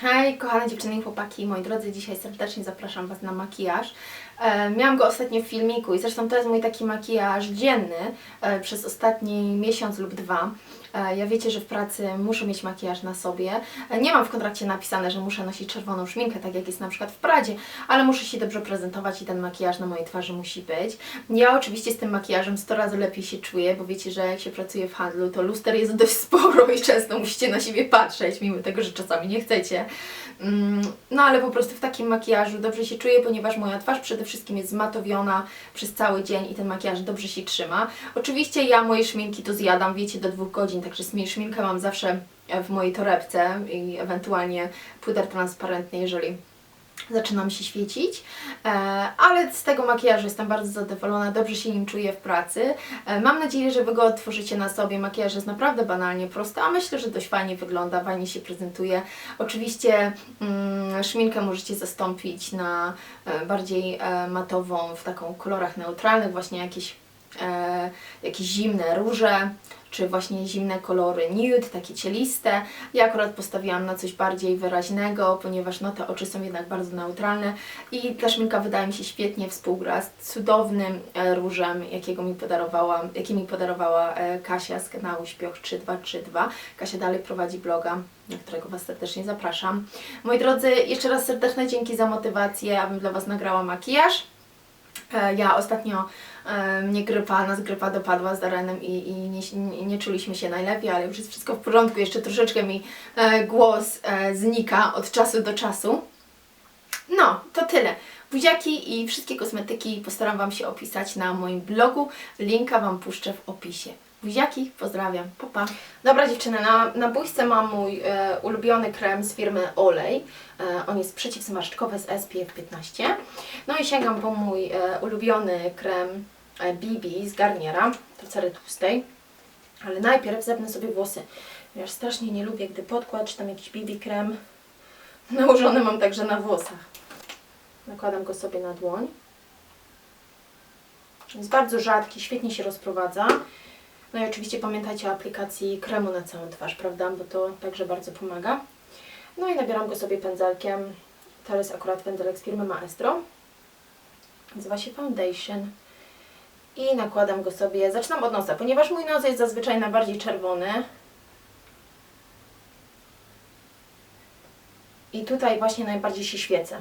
Hej, kochane dziewczyny i chłopaki, moi drodzy, dzisiaj serdecznie zapraszam Was na makijaż. E, miałam go ostatnio w filmiku i zresztą to jest mój taki makijaż dzienny e, przez ostatni miesiąc lub dwa. E, ja wiecie, że w pracy muszę mieć makijaż na sobie. E, nie mam w kontrakcie napisane, że muszę nosić czerwoną szminkę, tak jak jest na przykład w Pradzie, ale muszę się dobrze prezentować i ten makijaż na mojej twarzy musi być. Ja oczywiście z tym makijażem 100 razy lepiej się czuję, bo wiecie, że jak się pracuje w handlu, to luster jest dość sporo i często musicie na siebie patrzeć, mimo tego, że czasami nie chcecie. Mm, No ale po prostu w takim makijażu dobrze się czuję, ponieważ moja twarz przede wszystkim jest zmatowiona przez cały dzień i ten makijaż dobrze się trzyma. Oczywiście ja moje szminki to zjadam, wiecie, do dwóch godzin, także szminkę mam zawsze e, w mojej torebce i ewentualnie puder transparentny, jeżeli zaczynam się świecić, e, ale z tego makijażu jestem bardzo zadowolona, dobrze się nim czuję w pracy. E, mam nadzieję, że Wy go otworzycie na sobie. Makijaż jest naprawdę banalnie prosty, a myślę, że dość fajnie wygląda, fajnie się prezentuje. Oczywiście mm, szminkę możecie zastąpić na bardziej matową, w taką kolorach neutralnych, właśnie jakieś, jakieś zimne róże, czy właśnie zimne kolory nude, takie cieliste. Ja akurat postawiłam na coś bardziej wyraźnego, ponieważ no, te oczy są jednak bardzo neutralne i ta szminka wydaje mi się świetnie współgra z cudownym e, różem, jakiego mi podarowała, jaki mi podarowała e, Kasia z kanału Śpioch 3232. Kasia dalej prowadzi bloga, na którego Was serdecznie zapraszam. Moi drodzy, jeszcze raz serdeczne dzięki za motywację, abym dla Was nagrała makijaż. E, Ja ostatnio e, mnie grypa, nas grypa dopadła z Darenem i, i nie, nie, czuliśmy się najlepiej, ale już jest wszystko w porządku. Jeszcze troszeczkę mi e, głos znika od czasu do czasu. No, to tyle. Buziaki i wszystkie kosmetyki postaram Wam się opisać na moim blogu. Linka Wam puszczę w opisie. Buziaki, pozdrawiam. Pa, pa. Dobra dziewczyny, na, na bójce mam mój e, ulubiony krem z firmy Olej. E, on jest przeciwzmarszczkowy z SPF 15. No i sięgam po mój e, ulubiony krem e, BB z Garniera, to cery tłustej. Ale najpierw zepnę sobie włosy. Ja strasznie nie lubię, gdy podkład czy tam jakiś BB krem nałożony mam także na włosach. Nakładam go sobie na dłoń. Jest bardzo rzadki, świetnie się rozprowadza. No i oczywiście pamiętajcie o aplikacji kremu na całą twarz, prawda? Bo to także bardzo pomaga. No i nabieram go sobie pędzelkiem. To jest akurat pędzelek z firmy Maestro. Nazywa się Foundation. I nakładam go sobie, zaczynam od nosa, ponieważ mój nos jest zazwyczaj najbardziej czerwony. I tutaj właśnie najbardziej się świecę.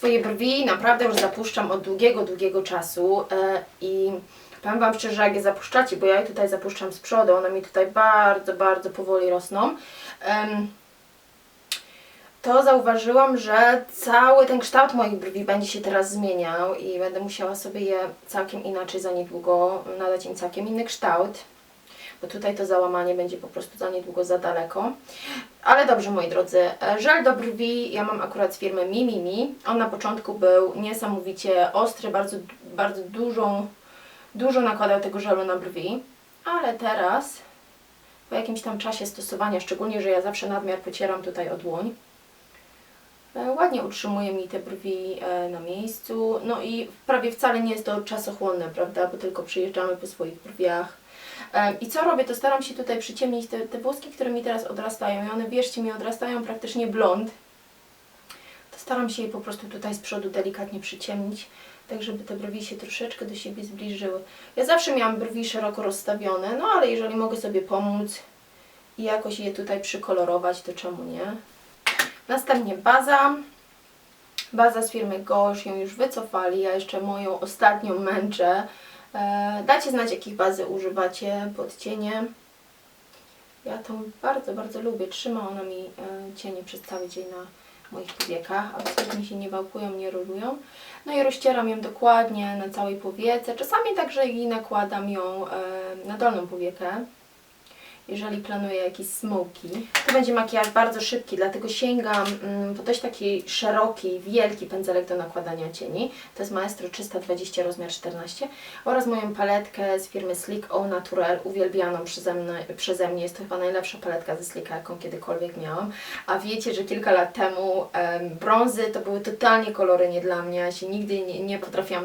Swoje brwi naprawdę już zapuszczam od długiego, długiego czasu e, i powiem Wam szczerze, jak je zapuszczacie, bo ja je tutaj zapuszczam z przodu, one mi tutaj bardzo, bardzo powoli rosną, to zauważyłam, że cały ten kształt moich brwi będzie się teraz zmieniał i będę musiała sobie je całkiem inaczej za niedługo nadać im całkiem inny kształt, bo tutaj to załamanie będzie po prostu za niedługo za daleko. Ale dobrze, moi drodzy, żel do brwi ja mam akurat z firmy Mimimi. On na początku był niesamowicie ostry, bardzo, bardzo dużą, dużo nakładał tego żelu na brwi, ale teraz po jakimś tam czasie stosowania, szczególnie, że ja zawsze nadmiar pocieram tutaj o dłoń, e, ładnie utrzymuje mi te brwi e, na miejscu. No i prawie wcale nie jest to czasochłonne, prawda, bo tylko przyjeżdżamy po swoich brwiach. I co robię, to staram się tutaj przyciemnić te, te włoski, które mi teraz odrastają i one, wierzcie mi, odrastają praktycznie blond. To staram się je po prostu tutaj z przodu delikatnie przyciemnić, tak żeby te brwi się troszeczkę do siebie zbliżyły. Ja zawsze miałam brwi szeroko rozstawione, no ale jeżeli mogę sobie pomóc i jakoś je tutaj przykolorować, to czemu nie? Następnie baza. Baza z firmy Gosh, ją już wycofali, ja jeszcze moją ostatnią męczę. E, Dajcie znać, jakich bazy używacie pod cieniem. Ja tą bardzo, bardzo lubię. Trzyma ona mi e, cienie przez cały dzień na moich powiekach. Absolutnie się nie wałkują, nie rolują. No i rozcieram ją dokładnie na całej powiece. Czasami także i nakładam ją e, na dolną powiekę. Jeżeli planuję jakiś smoky. To będzie makijaż bardzo szybki, dlatego sięgam mm, po dość taki szeroki, wielki pędzelek do nakładania cieni. To jest Maestro 320 rozmiar 14 oraz moją paletkę z firmy Sleek Au Naturel, uwielbianą przeze mnie, przeze mnie. Jest to chyba najlepsza paletka ze Sleeka, jaką kiedykolwiek miałam. A wiecie, że kilka lat temu em, brązy to były totalnie kolory nie dla mnie. Ja się nigdy nie, nie potrafiłam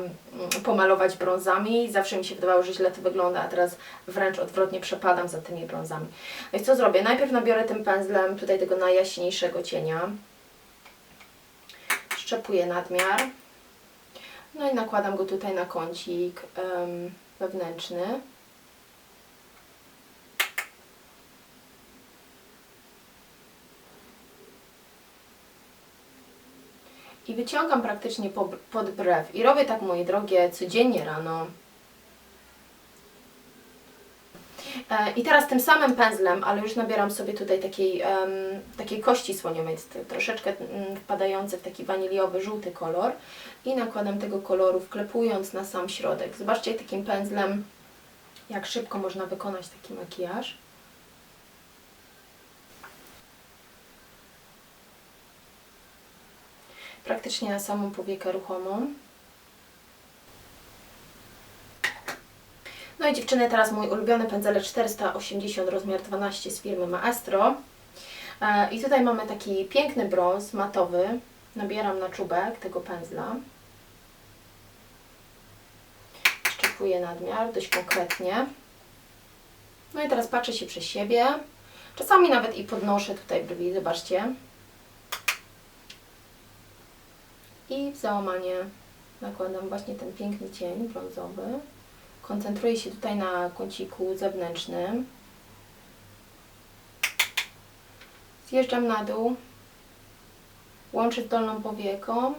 pomalować brązami. Zawsze mi się wydawało, że źle to wygląda, a teraz wręcz odwrotnie przepadam za tymi brązami. No i co zrobię? Najpierw nabiorę tym pędzlem tutaj tego najjaśniejszego cienia. Szczepuję nadmiar. No i nakładam go tutaj na kącik em, wewnętrzny. I wyciągam praktycznie po, pod brew. I robię tak, moje drogie, codziennie rano. E, I teraz tym samym pędzlem, ale już nabieram sobie tutaj takiej, em, takiej kości słoniowej, troszeczkę mm, wpadający w taki waniliowy, żółty kolor i nakładam tego koloru, wklepując na sam środek. Zobaczcie takim pędzlem, jak szybko można wykonać taki makijaż. Praktycznie na samą powiekę ruchomą. No i dziewczyny, teraz mój ulubiony pędzelek 480 rozmiar 12 z firmy Maestro. E, I tutaj mamy taki piękny brąz matowy. Nabieram na czubek tego pędzla. Szczepuję nadmiar dość konkretnie. No i teraz patrzę się przez siebie. Czasami nawet i podnoszę tutaj brwi, zobaczcie. I w załamanie nakładam właśnie ten piękny cień brązowy. Koncentruję się tutaj na kąciku zewnętrznym. Zjeżdżam na dół. Łączę z dolną powieką.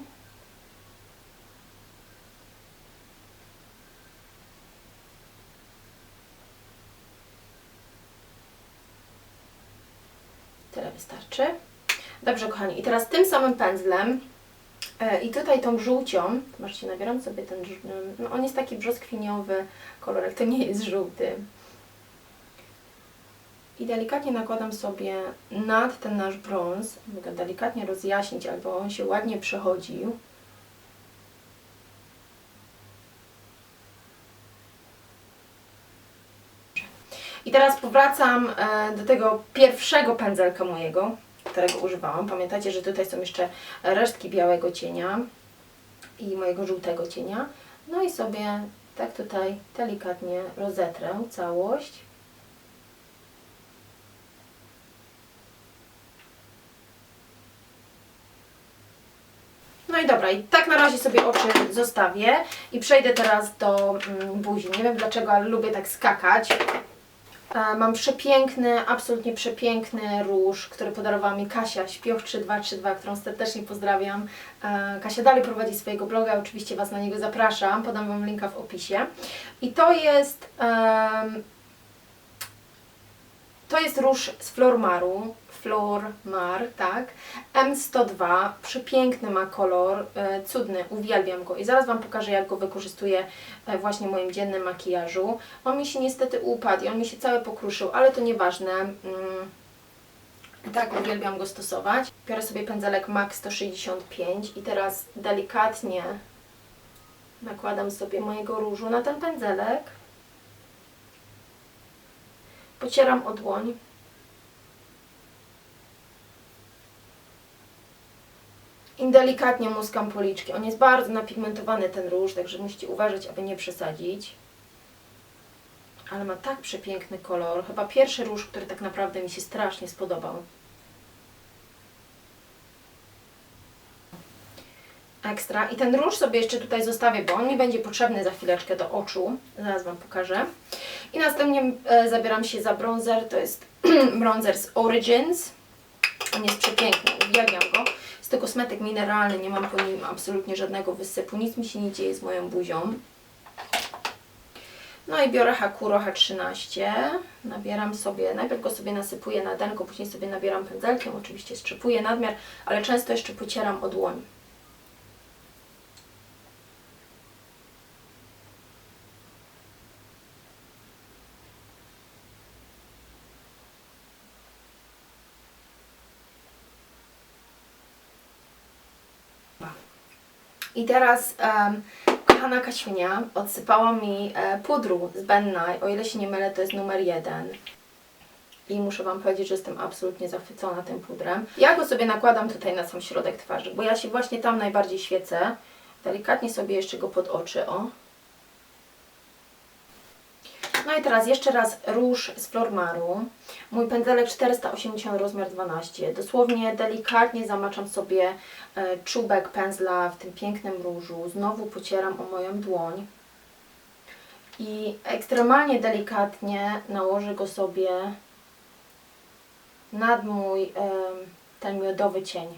Tyle wystarczy. Dobrze, kochani. I teraz tym samym pędzlem I tutaj tą żółcią, zobaczcie, nabieram sobie ten, ż- no on jest taki brzoskwiniowy kolorek, to nie jest żółty. I delikatnie nakładam sobie nad ten nasz brąz, aby go delikatnie rozjaśnić, albo on się ładnie przechodził. I teraz powracam e, do tego pierwszego pędzelka mojego, którego używałam. Pamiętacie, że tutaj są jeszcze resztki białego cienia i mojego żółtego cienia. No i sobie tak tutaj delikatnie rozetrę całość. No i dobra, i tak na razie sobie oczy zostawię i przejdę teraz do mm, buzi. Nie wiem dlaczego, ale lubię tak skakać. E, Mam przepiękny, absolutnie przepiękny róż, który podarowała mi Kasia, śpioch 3232, którą serdecznie pozdrawiam. E, Kasia dalej prowadzi swojego bloga, oczywiście Was na niego zapraszam, podam Wam linka w opisie. I to jest, em, to jest róż z Flormaru, Flormar, tak, M102, przepiękny ma kolor, e, cudny, uwielbiam go i zaraz Wam pokażę jak go wykorzystuję e, właśnie w moim dziennym makijażu. On mi się niestety upadł i on mi się cały pokruszył, ale to nieważne. Mm, tak uwielbiam go stosować. Biorę sobie pędzelek MAC 165 i teraz delikatnie nakładam sobie mojego różu na ten pędzelek. Pocieram o dłoń. I delikatnie muskam policzki. On jest bardzo napigmentowany ten róż, także musicie uważać, aby nie przesadzić. Ale ma tak przepiękny kolor. Chyba pierwszy róż, który tak naprawdę mi się strasznie spodobał. Ekstra. I ten róż sobie jeszcze tutaj zostawię, bo on mi będzie potrzebny za chwileczkę do oczu. Zaraz Wam pokażę. I następnie e, zabieram się za bronzer. To jest bronzer z Origins. On jest przepiękny, uwielbiam go. Jest to kosmetyk mineralny, nie mam po nim absolutnie żadnego wysypu, nic mi się nie dzieje z moją buzią. No i biorę Hakuro H13, nabieram sobie, najpierw go sobie nasypuję na denko, później sobie nabieram pędzelkiem, oczywiście strzepuję nadmiar, ale często jeszcze pocieram o dłoń. I teraz em, kochana Kasiunia odsypała mi e, pudru z Ben Nye. O ile się nie mylę, to jest numer jeden. I muszę Wam powiedzieć, że jestem absolutnie zachwycona tym pudrem. Ja go sobie nakładam tutaj na sam środek twarzy, bo ja się właśnie tam najbardziej świecę. Delikatnie sobie jeszcze go pod oczy, o. No i teraz jeszcze raz róż z Flormaru. Mój pędzelek 480 rozmiar 12. Dosłownie delikatnie zamaczam sobie e, czubek pędzla w tym pięknym różu. Znowu pocieram o moją dłoń. I ekstremalnie delikatnie nałożę go sobie nad mój em, ten miodowy cień.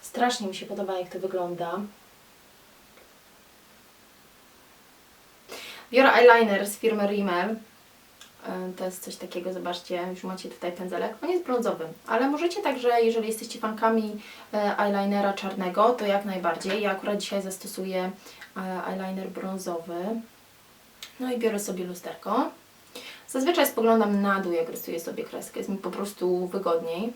Strasznie mi się podoba, jak to wygląda. Biorę eyeliner z firmy Rimmel. E, To jest coś takiego, zobaczcie, już macie tutaj pędzelek. On jest brązowy, ale możecie także, jeżeli jesteście fankami e, eyelinera czarnego, to jak najbardziej. Ja akurat dzisiaj zastosuję e, eyeliner brązowy. No i biorę sobie lusterko. Zazwyczaj spoglądam na dół, jak rysuję sobie kreskę. Jest mi po prostu wygodniej.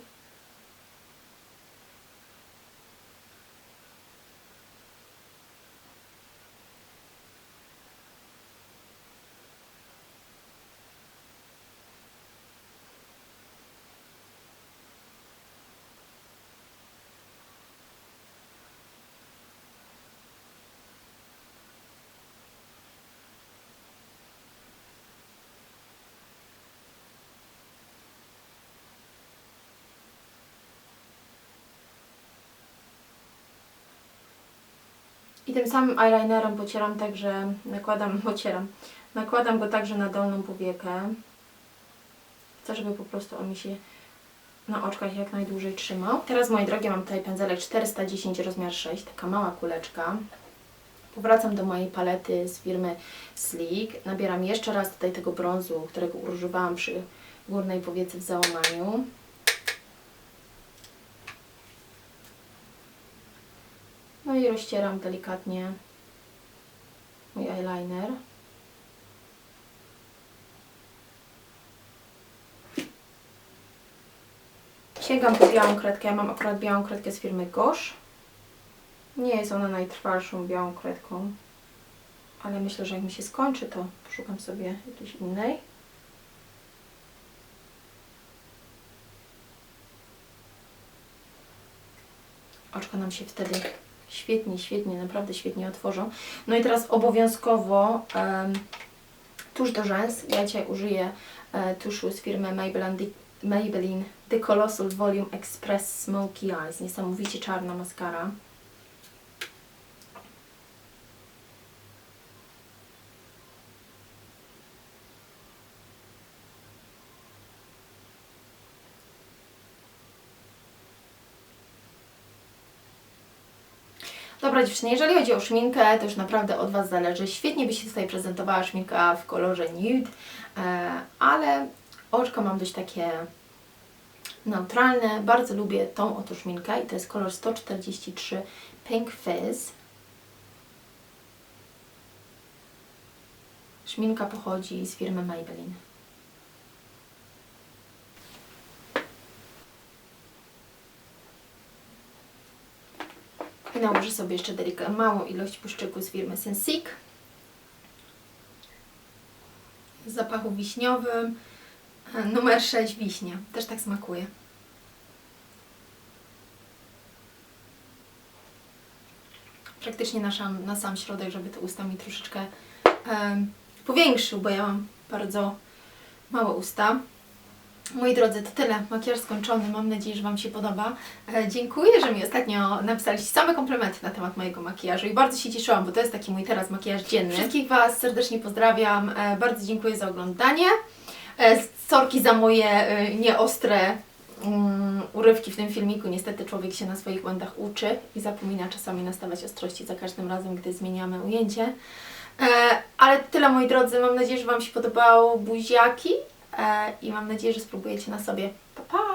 I tym samym eyelinerem pocieram także, nakładam, pocieram, nakładam go także na dolną powiekę. Chcę, żeby po prostu on mi się na oczkach jak najdłużej trzymał. Teraz, moi drogie, mam tutaj pędzelek 410 rozmiar 6, taka mała kuleczka. Powracam do mojej palety z firmy Sleek. Nabieram jeszcze raz tutaj tego brązu, którego używałam przy górnej powiece w załamaniu. No i rozcieram delikatnie mój eyeliner. Sięgam po białą kredkę. Ja mam akurat białą kredkę z firmy Gosh. Nie jest ona najtrwalszą białą kredką, ale myślę, że jak mi się skończy, to poszukam sobie jakiejś innej. Oczka nam się wtedy świetnie, świetnie, naprawdę świetnie otworzą. No i teraz obowiązkowo tusz do rzęs. Ja dzisiaj użyję e, tuszu z firmy Maybelline, Maybelline The Colossal Volume Express Smoky Eyes. Niesamowicie czarna maskara. Dobra dziewczyny, jeżeli chodzi o szminkę, to już naprawdę od Was zależy. Świetnie by się tutaj prezentowała szminka w kolorze nude, e, ale oczka mam dość takie neutralne. Bardzo lubię tą oto szminkę i to jest kolor 143 Pink Fizz. Szminka pochodzi z firmy Maybelline. I sobie jeszcze delikatnie małą ilość błyszczyku z firmy Sensic. Z zapachu wiśniowym. E, Numer 6 wiśnia. Też tak smakuje. Praktycznie na sam, na sam środek, żeby te usta mi troszeczkę em, powiększył, bo ja mam bardzo małe usta. Moi drodzy, to tyle. Makijaż skończony. Mam nadzieję, że Wam się podoba. E, dziękuję, że mi ostatnio napisaliście same komplementy na temat mojego makijażu i bardzo się cieszyłam, bo to jest taki mój teraz makijaż dzienny. Wszystkich Was serdecznie pozdrawiam. E, bardzo dziękuję za oglądanie. E, sorki za moje nieostre mm, urywki w tym filmiku. Niestety człowiek się na swoich błędach uczy i zapomina czasami nastawiać ostrości za każdym razem, gdy zmieniamy ujęcie. Ale tyle moi drodzy. Mam nadzieję, że Wam się podobało buziaki E, i mam nadzieję, że spróbujecie na sobie. Pa, pa!